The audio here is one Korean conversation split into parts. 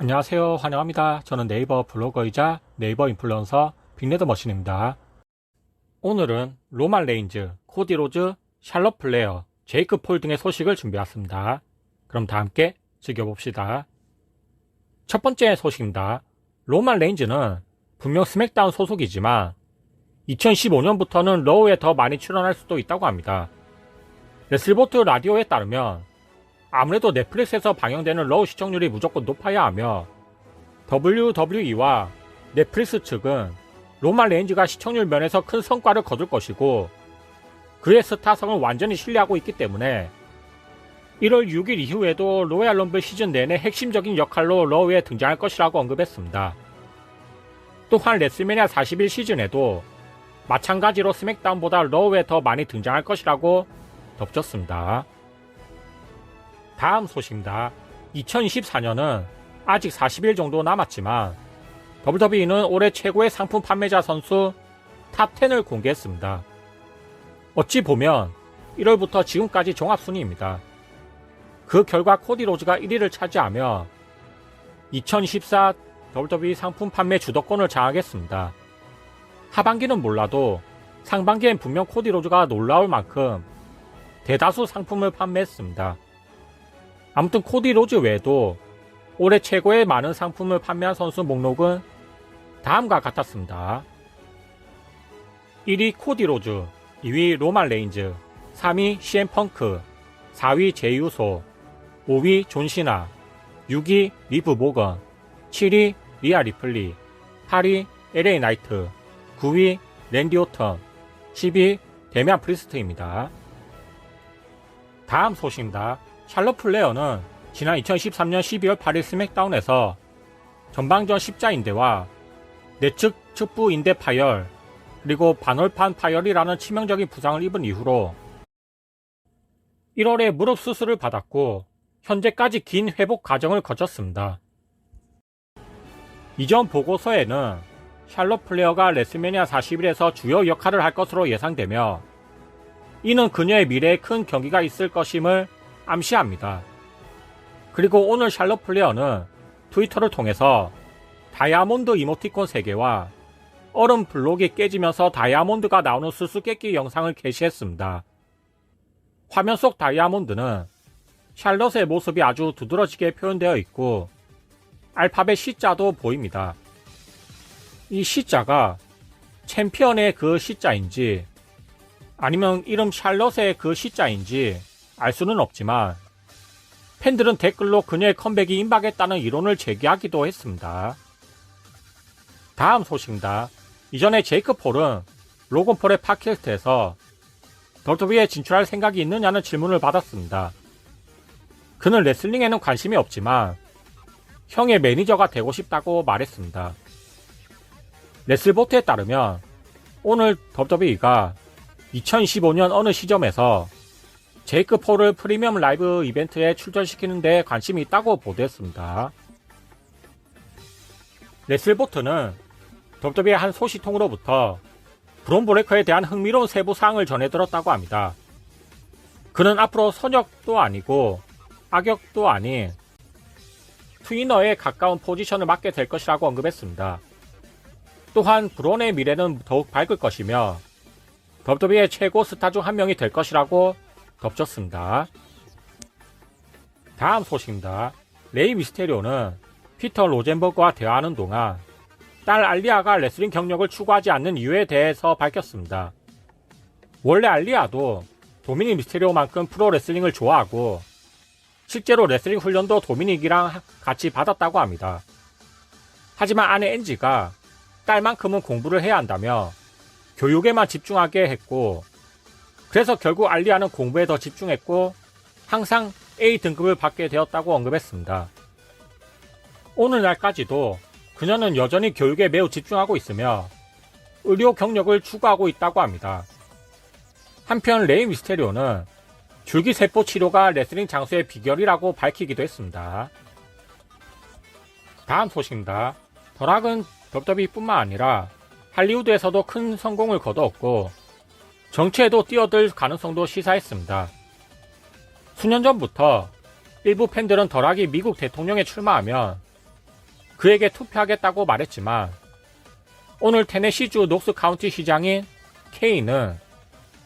안녕하세요. 환영합니다. 저는 네이버 블로거이자 네이버 인플루언서 빅레더 머신입니다. 오늘은 로만 레인즈, 코디 로즈, 샬럿 플레어, 제이크 폴 등의 소식을 준비했습니다. 그럼 다 함께 즐겨봅시다. 첫 번째 소식입니다. 로만 레인즈는 분명 스맥다운 소속이지만 2015년부터는 러우에 더 많이 출연할 수도 있다고 합니다. 레슬보트 라디오에 따르면 아무래도 넷플릭스에서 방영되는 러우 시청률이 무조건 높아야 하며 WWE와 넷플릭스 측은 로만 레인즈가 시청률 면에서 큰 성과를 거둘 것이고 그의 스타성을 완전히 신뢰하고 있기 때문에 1월 6일 이후에도 로얄 럼블 시즌 내내 핵심적인 역할로 러우에 등장할 것이라고 언급했습니다. 또한 레슬매니아 41 시즌에도 마찬가지로 스맥다운보다 러우에 더 많이 등장할 것이라고 덧붙였습니다. 다음 소식입니다. 2024년은 아직 40일 정도 남았지만 WWE는 올해 최고의 상품 판매자 선수 탑10을 공개했습니다. 어찌 보면 1월부터 지금까지 종합순위입니다. 그 결과 코디 로즈가 1위를 차지하며 2024 WWE 상품 판매 주도권을 장악했습니다. 하반기는 몰라도 상반기엔 분명 코디 로즈가 놀라울 만큼 대다수 상품을 판매했습니다. 아무튼 코디 로즈 외에도 올해 최고의 많은 상품을 판매한 선수 목록은 다음과 같았습니다. 1위 코디 로즈, 2위 로만 레인즈, 3위 CM 펑크, 4위 제이우소, 5위 존시나, 6위 리브 모건, 7위 리아 리플리, 8위 LA 나이트, 9위 랜디 오턴, 10위 데미안 프리스트입니다. 다음 소식입니다. 샬럿 플레어는 지난 2013년 12월 8일 스맥다운에서 전방전 십자인대와 내측 측부 인대 파열 그리고 반월판 파열이라는 치명적인 부상을 입은 이후로 1월에 무릎 수술을 받았고 현재까지 긴 회복 과정을 거쳤습니다. 이전 보고서에는 샬럿 플레어가 레슬매니아 40일에서 주요 역할을 할 것으로 예상되며 이는 그녀의 미래에 큰 경기가 있을 것임을 암시합니다. 그리고 오늘 샬럿 플레어는 트위터를 통해서 다이아몬드 이모티콘 3개와 얼음 블록이 깨지면서 다이아몬드가 나오는 수수께끼 영상을 게시했습니다. 화면 속 다이아몬드는 샬럿의 모습이 아주 두드러지게 표현되어 있고 알파벳 C자도 보입니다. 이 C자가 챔피언의 그 C자인지 아니면 이름 샬럿의 그 C자인지 알 수는 없지만 팬들은 댓글로 그녀의 컴백이 임박했다는 이론을 제기하기도 했습니다. 다음 소식입니다. 이전에 제이크 폴은 로건 폴의 팟캐스트에서 더더비에 진출할 생각이 있느냐는 질문을 받았습니다. 그는 레슬링에는 관심이 없지만 형의 매니저가 되고 싶다고 말했습니다. 레슬보트에 따르면 오늘 더더비가 2025년 어느 시점에서 제이크 폴을 프리미엄 라이브 이벤트에 출전시키는 데 관심이 있다고 보도했습니다. 레슬보트는 WWE 한 소식통으로부터 브론 브레이커에 대한 흥미로운 세부 사항을 전해 들었다고 합니다. 그는 앞으로 선역도 아니고 악역도 아닌 트위너에 가까운 포지션을 맡게 될 것이라고 언급했습니다. 또한 브론의 미래는 더욱 밝을 것이며 WWE의 최고 스타 중 한 명이 될 것이라고 덧붙였습니다. 다음 소식입니다. 레이 미스테리오는 피터 로젠버그와 대화하는 동안 딸 알리아가 레슬링 경력을 추구하지 않는 이유에 대해서 밝혔습니다. 원래 알리아도 도미닉 미스테리오만큼 프로 레슬링을 좋아하고 실제로 레슬링 훈련도 도미닉이랑 같이 받았다고 합니다. 하지만 아내 엔지가 딸만큼은 공부를 해야 한다며 교육에만 집중하게 했고 그래서 결국 알리아는 공부에 더 집중했고 항상 A 등급을 받게 되었다고 언급했습니다. 오늘날까지도 그녀는 여전히 교육에 매우 집중하고 있으며 의료 경력을 추구하고 있다고 합니다. 한편 레이 미스테리오는 줄기세포 치료가 레슬링 장수의 비결이라고 밝히기도 했습니다. 다음 소식입니다. 더락은 WWE 뿐만 아니라 할리우드에서도 큰 성공을 거두었고 정치에도 뛰어들 가능성도 시사했습니다. 수년 전부터 일부 팬들은 덜하기 미국 대통령에 출마하면 그에게 투표하겠다고 말했지만 오늘 테네시주 녹스 카운티 시장인 케이는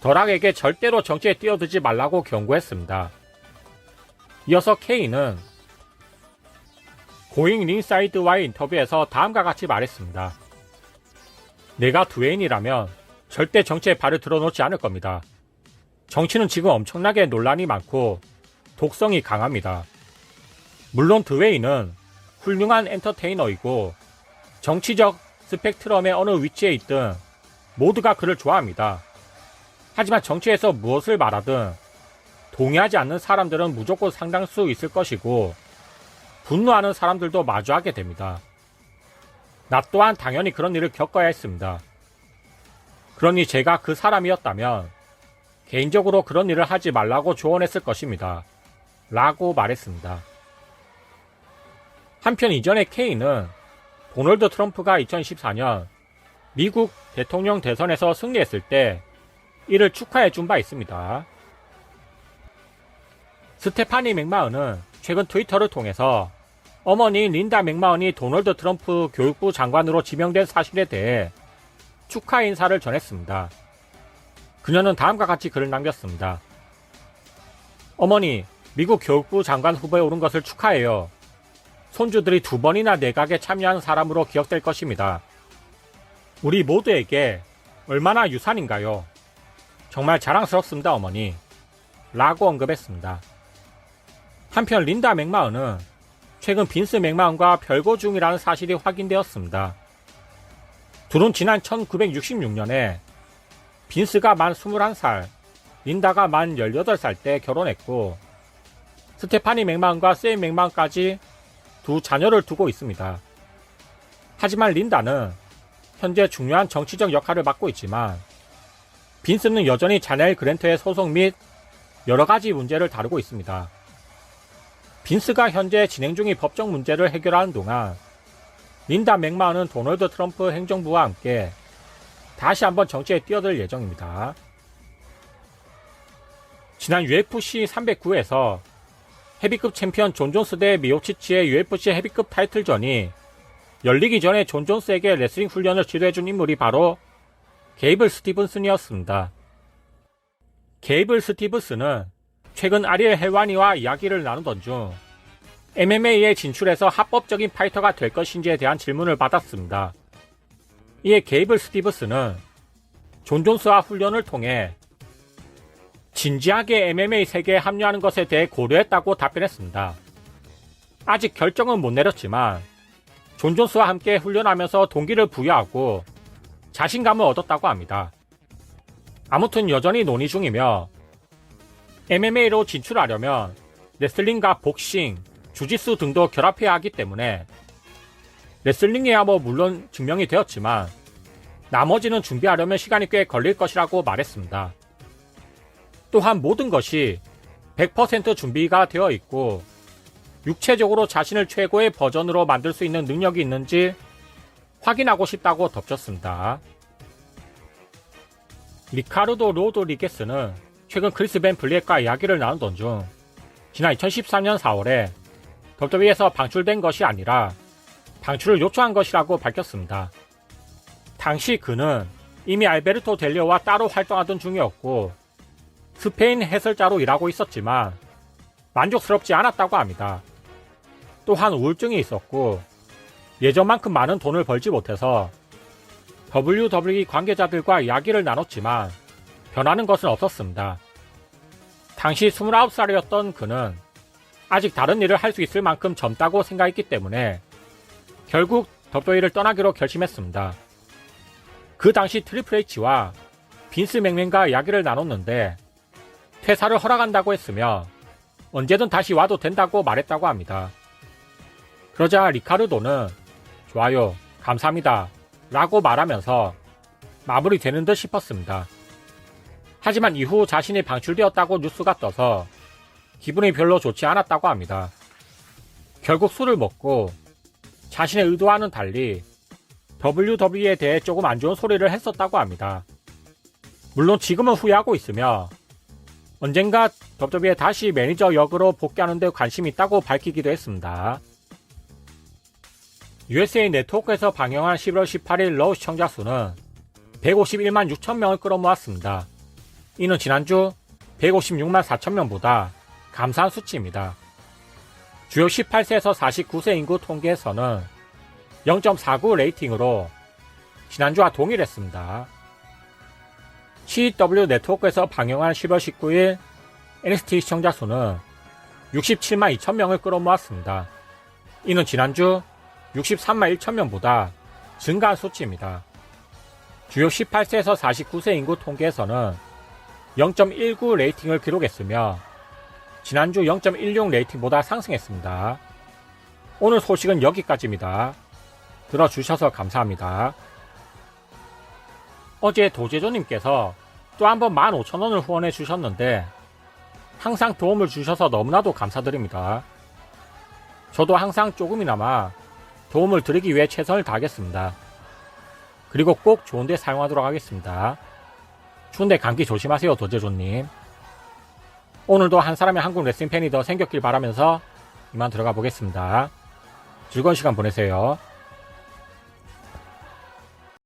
더락에게 절대로 정치에 뛰어들지 말라고 경고했습니다. 이어서 케이는 고잉 린사이드와의 인터뷰에서 다음과 같이 말했습니다. 내가 두웨인이라면 절대 정치에 발을 들어놓지 않을 겁니다. 정치는 지금 엄청나게 논란이 많고 독성이 강합니다. 물론 드웨이는 훌륭한 엔터테이너이고 정치적 스펙트럼의 어느 위치에 있든 모두가 그를 좋아합니다. 하지만 정치에서 무엇을 말하든 동의하지 않는 사람들은 무조건 상당수 있을 것이고 분노하는 사람들도 마주하게 됩니다. 나 또한 당연히 그런 일을 겪어야 했습니다. 그러니 제가 그 사람이었다면 개인적으로 그런 일을 하지 말라고 조언했을 것입니다. 라고 말했습니다. 한편 이전에 케이는 도널드 트럼프가 2014년 미국 대통령 대선에서 승리했을 때 이를 축하해 준 바 있습니다. 스테파니 맥마은은 최근 트위터를 통해서 어머니 린다 맥마은이 도널드 트럼프 교육부 장관으로 지명된 사실에 대해 축하 인사를 전했습니다. 그녀는 다음과 같이 글을 남겼습니다. 어머니, 미국 교육부 장관 후보에 오른 것을 축하해요. 손주들이 두 번이나 내각에 참여한 사람으로 기억될 것입니다. 우리 모두에게 얼마나 유산인가요? 정말 자랑스럽습니다, 어머니. 라고 언급했습니다. 한편 린다 맥마은은 최근 빈스 맥마은과 별거 중이라는 사실이 확인되었습니다. 둘은 지난 1966년에 빈스가 만 21살, 린다가 만 18살 때 결혼했고 스테파니 맥마은과 세인 맥마은까지 두 자녀를 두고 있습니다. 하지만 린다는 현재 중요한 정치적 역할을 맡고 있지만 빈스는 여전히 자넬 그랜트의 소속 및 여러 가지 문제를 다루고 있습니다. 빈스가 현재 진행 중인 법적 문제를 해결하는 동안 린다 맥마은은 도널드 트럼프 행정부와 함께 다시 한번 정치에 뛰어들 예정입니다. 지난 UFC 309에서 헤비급 챔피언 존 존스 대 미오치치의 UFC 헤비급 타이틀전이 열리기 전에 존 존스에게 레슬링 훈련을 지도해준 인물이 바로 게이블 스티븐슨이었습니다. 게이블 스티븐슨은 최근 아리엘 헬와니와 이야기를 나누던 중 MMA에 진출해서 합법적인 파이터가 될 것인지에 대한 질문을 받았습니다. 이에 게이블 스티븐슨은 존 존스와 훈련을 통해 진지하게 MMA 세계에 합류하는 것에 대해 고려했다고 답변했습니다. 아직 결정은 못 내렸지만 존 존스와 함께 훈련하면서 동기를 부여하고 자신감을 얻었다고 합니다. 아무튼 여전히 논의 중이며 MMA로 진출하려면 레슬링과 복싱, 주짓수 등도 결합해야 하기 때문에 레슬링이야 뭐 물론 증명이 되었지만 나머지는 준비하려면 시간이 꽤 걸릴 것이라고 말했습니다. 또한 모든 것이 100% 준비가 되어 있고 육체적으로 자신을 최고의 버전으로 만들 수 있는 능력이 있는지 확인하고 싶다고 덧붙였습니다. 리카르도 로드리게스는 최근 크리스 벤 블리엣과 이야기를 나누던 중 지난 2013년 4월에 WWE에서 방출된 것이 아니라 방출을 요청한 것이라고 밝혔습니다. 당시 그는 이미 알베르토 델리오와 따로 활동하던 중이었고 스페인 해설자로 일하고 있었지만 만족스럽지 않았다고 합니다. 또한 우울증이 있었고 예전만큼 많은 돈을 벌지 못해서 WWE 관계자들과 이야기를 나눴지만 변하는 것은 없었습니다. 당시 29살이었던 그는 아직 다른 일을 할 수 있을 만큼 젊다고 생각했기 때문에 결국 WWE를 떠나기로 결심했습니다. 그 당시 트리플 H와 빈스 맥맨과 이야기를 나눴는데 퇴사를 허락한다고 했으며 언제든 다시 와도 된다고 말했다고 합니다. 그러자 리카르도는 좋아요, 감사합니다. 라고 말하면서 마무리되는 듯 싶었습니다. 하지만 이후 자신이 방출되었다고 뉴스가 떠서 기분이 별로 좋지 않았다고 합니다. 결국 술을 먹고 자신의 의도와는 달리 WWE에 대해 조금 안 좋은 소리를 했었다고 합니다. 물론 지금은 후회하고 있으며 언젠가 WWE에 다시 매니저 역으로 복귀하는 데 관심이 있다고 밝히기도 했습니다. USA 네트워크에서 방영한 11월 18일 러우 시청자 수는 151만 6천 명을 끌어모았습니다. 이는 지난주 156만 4천 명보다 감사한 수치입니다. 주요 18세에서 49세 인구 통계에서는 0.49 레이팅으로 지난주와 동일했습니다. CW 네트워크에서 방영한 10월 19일 NXT 시청자 수는 67만 2천 명을 끌어모았습니다. 이는 지난주 63만 1천 명보다 증가한 수치입니다. 주요 18세에서 49세 인구 통계에서는 0.19 레이팅을 기록했으며 지난주 0.16 레이팅보다 상승했습니다. 오늘 소식은 여기까지입니다. 들어주셔서 감사합니다. 어제 도제조님께서 또 한 번 15,000원을 후원해 주셨는데 항상 도움을 주셔서 너무나도 감사드립니다. 저도 항상 조금이나마 도움을 드리기 위해 최선을 다하겠습니다. 그리고 꼭 좋은 데 사용하도록 하겠습니다. 추운데 감기 조심하세요, 도제조님. 오늘도 한 사람의 한국 레슬링 팬이 더 생겼길 바라면서 이만 들어가 보겠습니다. 즐거운 시간 보내세요.